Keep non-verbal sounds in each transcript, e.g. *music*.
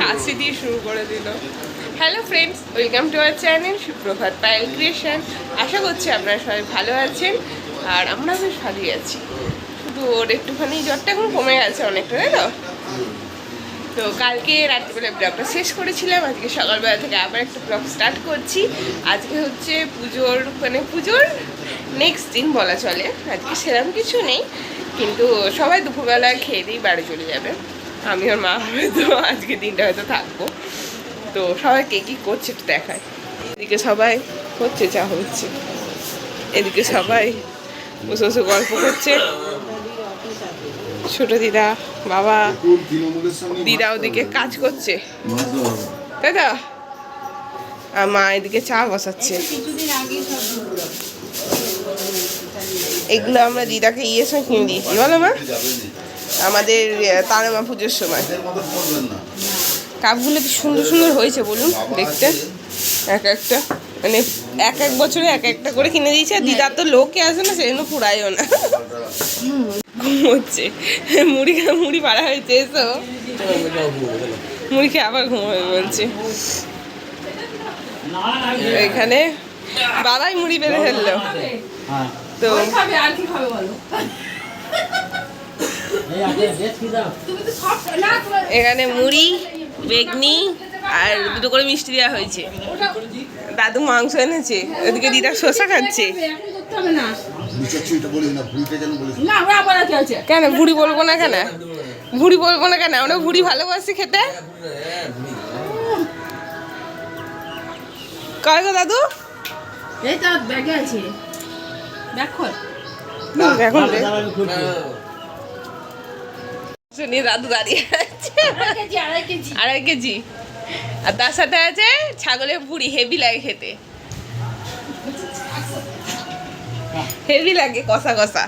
কাশি দিয়ে শুরু করে দিল। Hello friends welcome to our channel সুপ্রভাত পায়েল ক্রিয়েশন আশা করছি আপনারা সবাই ভালো আছেন, আর আমরা বেশ ভালোই আছি। শুধু ওর একটুখানি জ্বরটা এখন কমে গেছে অনেকটা, তাই তো? তো কালকে রাত্রিবেলা ব্লগটা শেষ করেছিলাম, আজকে সকালবেলা থেকে আবার একটা ব্লগ স্টার্ট করছি। আজকে হচ্ছে পুজোর মানে পুজোর নেক্সট দিন বলা চলে। আজকে সেরকম কিছু নেই, কিন্তু সবাই দুপুরবেলা খেয়ে দিয়ে বাড়ি চলে যাবে। আমি ওর মা হয়তো আজকে দিনটা হয়তো থাকব। তো সবাই কে কী করছে একটু দেখায় এদিকে সবাই হচ্ছে, যা হচ্ছে। এদিকে সবাই বসে বসে গল্প করছে। ছোট দিদা, বাবা, দিদা ওদিকে কাজ করছে। তাই তো আর মা এদিকে চা বসাচ্ছে। এগুলো আমরা দিদাকে ইয়ে সময় কিনে দিয়েছি। বলো মা। আমাদের তারামা পুজোর সময়। কাপগুলো কি সুন্দর সুন্দর হয়েছে বলুন দেখতে। এক একটা মানে এক এক বছরে এক একটা করে কিনে দিয়েছে। আর দিদার তো লোকে আসে না সেজন্য ফুরাইও না। ঘুমোচ্ছে। মুড়ি মুড়ি পাড়া হয়েছে এসো। মুড়িকে আবার ঘুমোবে বলছে। এখানে বাবাই মুড়ি বেঁধে ফেলল। তো আর কি খাবে বলো? এখানে মুড়ি বেগনি আর দুটো করে মিষ্টি দেওয়া হয়েছে। দাদু মাংস এনেছে ওদিকে দিদা শসা খাচ্ছে। এখন করতে হবে না এটা বলিস না ভুলতে কেন ভুড়ি বলব না কেন? ভুড়ি বলব না কেন? আমরা ভুড়ি ভালোবাসি খেতে। কয় গো দাদু? এই তো ব্যাগে আছে। ব্যাগ খোল। এখন। শুনি দাদু দাঁড়িয়ে আছে। আড়াই কেজি আর তার সাথে আছে ছাগলের ভুড়ি হেভি লাগে খেতে। হেভি লাগে কষা কষা।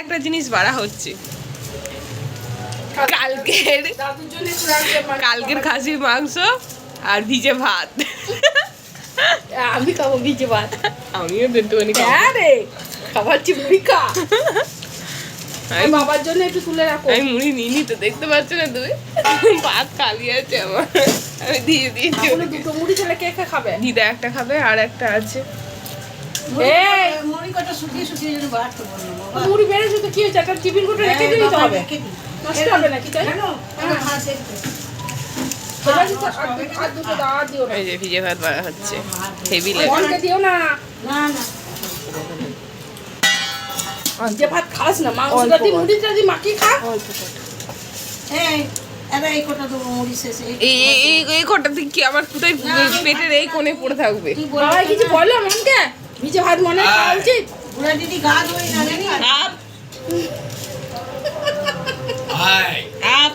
একটা জিনিস বাড়া হচ্ছে। কালকের। কালকের খাসির মাংস আর ভিজে ভাত। আমি খাব ভিজে ভাত। আমিও খাব। হ্যাঁ রে খাবার চিমড়ি খা আমি বাবার জন্য একটু তুলে রাখো। আমি মুড়ি নিইনি তো দেখতে পাচ্ছ না তুই ভাত খালি আছে আমার। আমি দিয়ে দিয়েছি দুটো মুড়ি ছেলে কে কে খাবে? দিদা একটা খাবে আর একটা আছে। এই! মুড়ি কটা শুকিয়ে শুকিয়ে মুড়ি বেড়েছে তো কি হয়েছে? একটা টিফিন কোটে রেখে দিলেই তো হবে। নষ্ট হবে নাকি তাই ভিজে ভাত বাড়া হচ্ছে হেভি লাগে। দিও না। না না। যে ভাত খাস না মাংসটা দিয়ে মুড়িটা দিয়ে মাখিয়ে খা এই এই কটা মুড়ি শেষে এই- এই এই- এই এই কটা থেকে কি আমার কোথায় পেটের এই কোণে পড়ে থাকবে বাবা কিছু বলল মনকে ভিজে ভাত মনে খাওয়া উচিত বুড়া দিদি গা ধোয় না জানি আপ আপ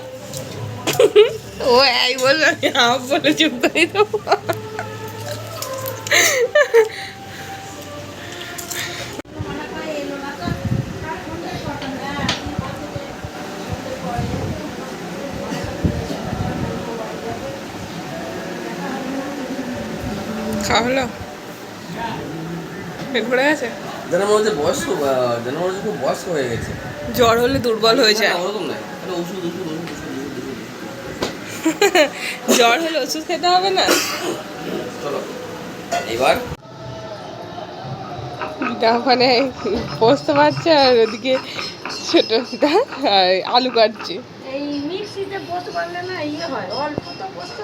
ও এই বলল আমি আপ বলে চুপ করে দেবো খাওয়া হলো? পেট ভরে গেছে? যেন মনে হচ্ছে বয়স্ক যেন মনে হচ্ছে খুব বয়স্ক হয়ে গেছে। জ্বর হলে দুর্বল হয়ে যায়। ওরকম ওষুধ ওষুধ। *laughs* জ্বর হলে ওষুধ খেতে হবে না? চলো এবার। ওখানে বসতে পারছে আর ওদিকে ছোট আলু কাটছে। এই মিক্সিতে বসতে পারলে না ইয়ে হয় অল্প তো বসতে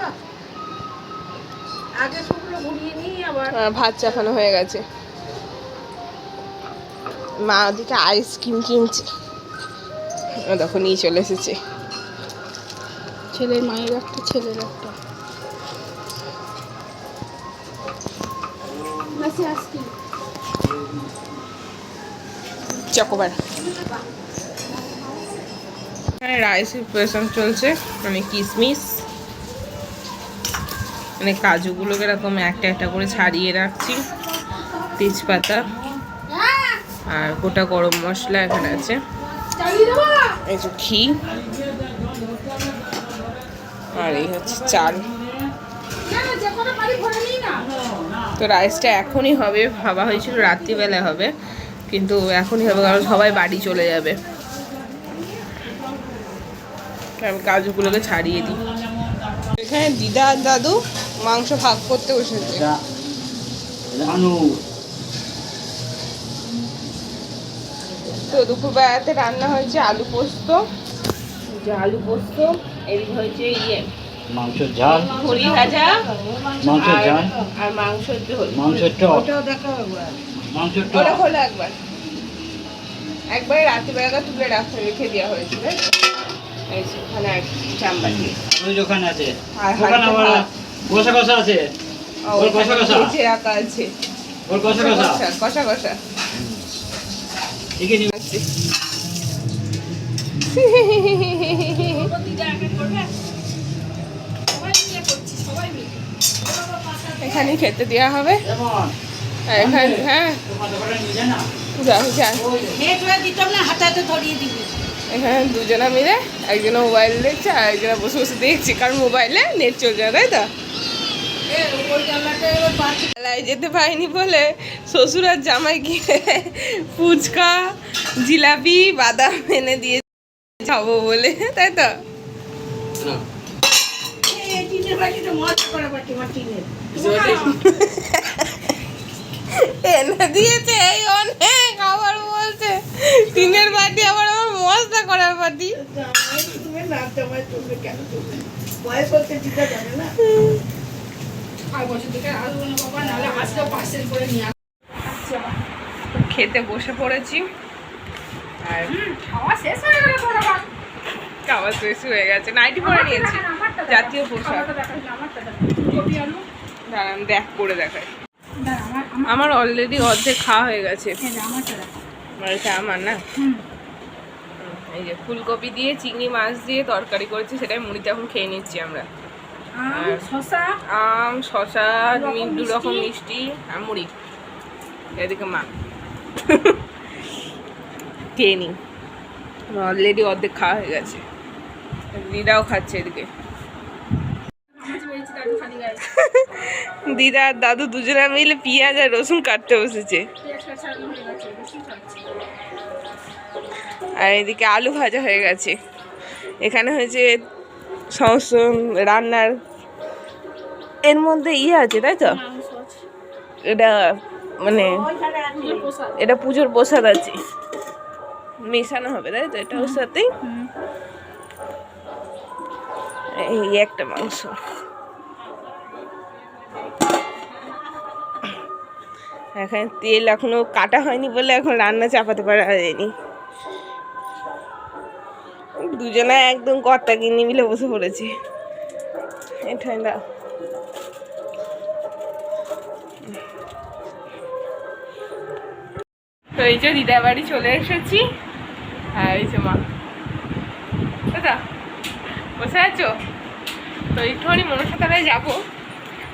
আগে শুকনো ঘুরিয়ে নিই আবার ভাত চাপানো হয়ে গেছে। মা ওদিকে আইসক্রিম কিনছে। ও দেখো নিয়ে চলে এসেছে। ছেলের মায়ের একটা ছেলের একটা। চকোবার। এখানে রাইস প্রিপারেশন চলছে। মানে কিশমিশ মানে কাজুগুলোকে এরকম একটা একটা করে ছাড়িয়ে রাখছি। তেজপাতা আর গোটা গরম মশলা এখানে আছে। এই যে ঘি। আর এই হচ্ছে চাল। তো রাইসটা এখনই হবে, ভাবা হয়েছিল রাত্রিবেলা হবে, কিন্তু এখনই হবে কারণ সবাই বাড়ি চলে যাবে। আমি কাজুগুলোকে ছাড়িয়ে দিই। এখানে দিদা আর দাদু মাংস ভাগ করতে বসেছে। তো দুপুরবেলাতে রান্না হয়েছে আলু পোস্ত যে আলু পোস্ত এদিকে হয়েছে ইয়ে মাংসের ঝাল। খড়ি ভাজা মাংসের আর- ঝাল। আর মাংসের ঝোল মাংসের টক। ওটাও দেখো একবার। মাংসের ওটা টক হলো একবার। একবার রাত্রিবেলা তুলে রাখতে রেখে দেওয়া হয়েছিল এই যে, ওখানে এক ওই দোকানে আছে। আর ওখানে হালকা আবার ভাত। কষা কষা আছে? ওর কষা কষা। ভেজে রাখা আছে। ওর কষা কষা? কষা কষা ঠিকই নিবে। আচ্ছা। এখানে খেতে দেওয়া হবে। যেমন। এখানে হ্যাঁ। হয়ে এখানে দুজনা মিলে একজনে মোবাইল দেখছে আর একজনে বসে বসে দেখছে কারণ মোবাইলে নেট চলছে তাই তো? মেলায় যেতে পারিনি বলে শ্বশুর আর জামাই গিয়ে ফুচকা জিলাপি বাদাম এনে দিয়ে খাব বলে তাই তো? এনে দিয়েছে এই অনেক আবার বলছে। টিনের বাটি আবার আমার মশলা করার বাটি। তুমি না জামাই তুমি কেন তুমি? বয়স দিতে জানে না। খেতে বসে পড়েছি। আর খাওয়া শেষ হয়ে হয়ে গেছে। নাইটি পরে নিয়েছি। জাতীয় পোশাক। দাঁড়ান দেখ করে দেখাই। আমার অলরেডি অর্ধেক খাওয়া হয়ে গেছে। আমার এটা আমার না? এই যে ফুলকপি দিয়ে চিংড়ি মাছ দিয়ে তরকারি করেছি সেটাই মুড়িতে এখন খেয়ে নিচ্ছি আমরা। আম শশা দু রকম মিষ্টি? আর মুড়ি। এদিকে মা। খেয়ে নি। অলরেডি অর্ধেক খাওয়া হয়ে গেছে। দিদাও খাচ্ছে এদিকে। দিদা আর দাদু দুজনে মিলে পেঁয়াজ আর রসুন কাটতে বসেছে। আর এদিকে আলু ভাজা হয়ে গেছে। এখানে হয়েছে সমস্ত রান্নার এর মধ্যে ইয়ে আছে, তাই তো? এটা মানে এটা পুজোর প্রসাদ আছে। মেশানো হবে, তাই তো? এটা ওর সাথেই এই একটা মাংস। এখানে তেল এখনও কাটা হয়নি বলে এখন রান্না চাপাতে পারা যায়নি দুজনে একদম কর্তা কিনে মিলে বসে পড়েছি। এই ঠান্ডা। এই যে দিদা বাড়ি চলে এসেছি। আর এই যে মা। দাদা, বসে আছো? তো একটুখানি মনসা তলায় যাব।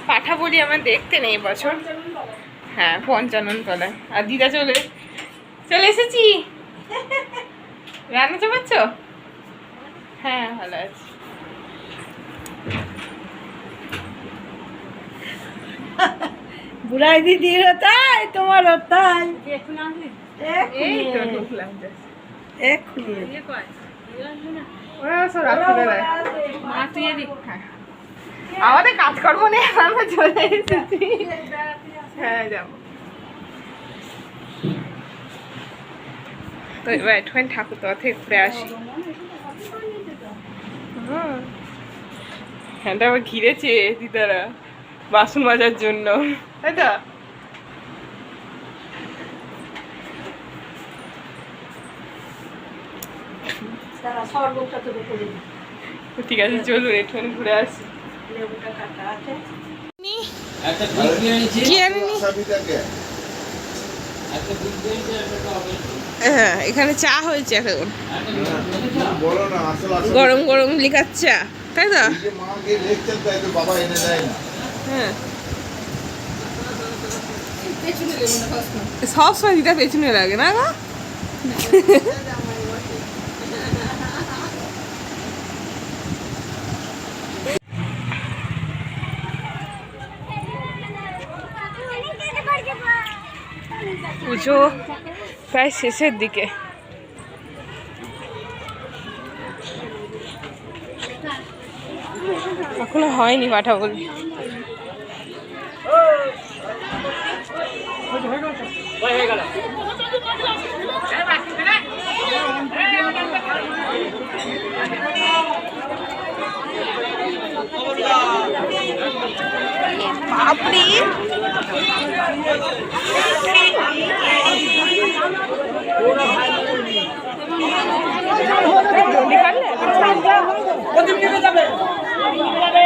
পাঠা বলি আমার দেখতে নেই এবছর হ্যাঁ পঞ্চানন তলায় আর দিদা চলে চলে এসেছি? রান্না চাপাচ্ছ? হ্যাঁ ভালো আছি। বুড়াই দিদির তাই তোমার তাই রাত্রিবেলায় হ্যাঁ। আমাদের কাজকর্ম নেই আমরা চলে এসেছি। হ্যাঁ যাব তো এবার একটুখানি ঠাকুর তো থেকে ঘুরে আসি। হ্যাঁ তো আবার ঘিরেছে দিদারা বাসন মাজার জন্য। তাই তো? ঠিক আছে চলুন একটুখানি ঘুরে আসি। হ্যাঁ এখানে চা হয়েছে এখন। গরম গরম লিকার চা। তাই তো? এই যে মাকে লেখছেন তাই তো বাবা এনে দেয় না। হ্যাঁ। সব সময় দিদা পেছনে লাগে না গো? *laughs* পুজো প্রায় শেষের দিকে। এখনও হয়নি পাঠা বলি হয়ে গেল ভাই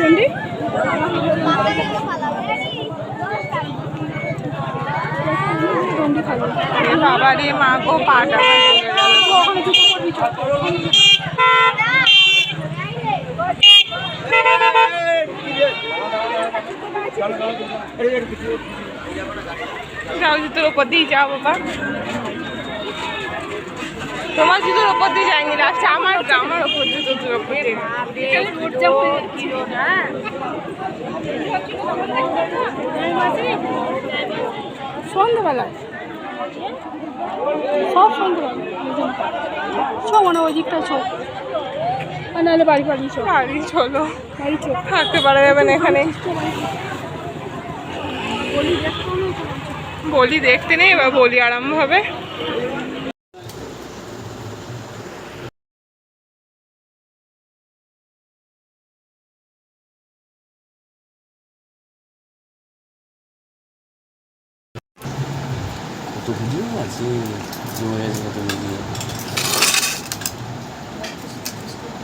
ডন্ডি বাবা রে মা গো পাটা যাও জুতোর ওপর দিয়ে যাও বাবা তোমার জুতোর ওপর দিয়ে যায়নি লাস্টে আমার আমার ওপর জুতো জুতোর ওপর দিয়ে। সন্ধ্যাবেলায় সব সন্ধ্যাবেলা সব মানে ওই দিকটা সব আর নাহলে বাড়ি বাড়ি সব বাড়ি চলো। বাড়ি চোখ থাকতে পারা যাবে না এখানে। বলি দেখতে নেই এবার বলি আরম্ভ হবে?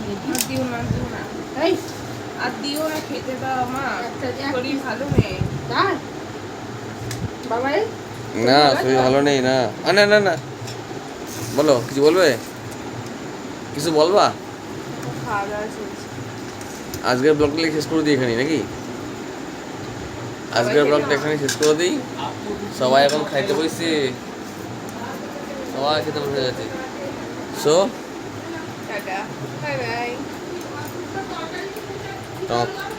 দিও না দিও না। এই। আর দিও না খেতে দাও মা। একটা- একটা- শরীর ভালো নেই। তাই না শরীর ভালো নেই না। না না না। বলো কিছু বলবে? কিছু বলবা? আজকের ব্লগটা শেষ করে দিই এখানে নাকি? আজকের ব্লগটা এখানে শেষ করে দিই। সবাই এখন খাইতে বসছে। সবাই খেতে বসে গেছে। So tata. Bye bye. টক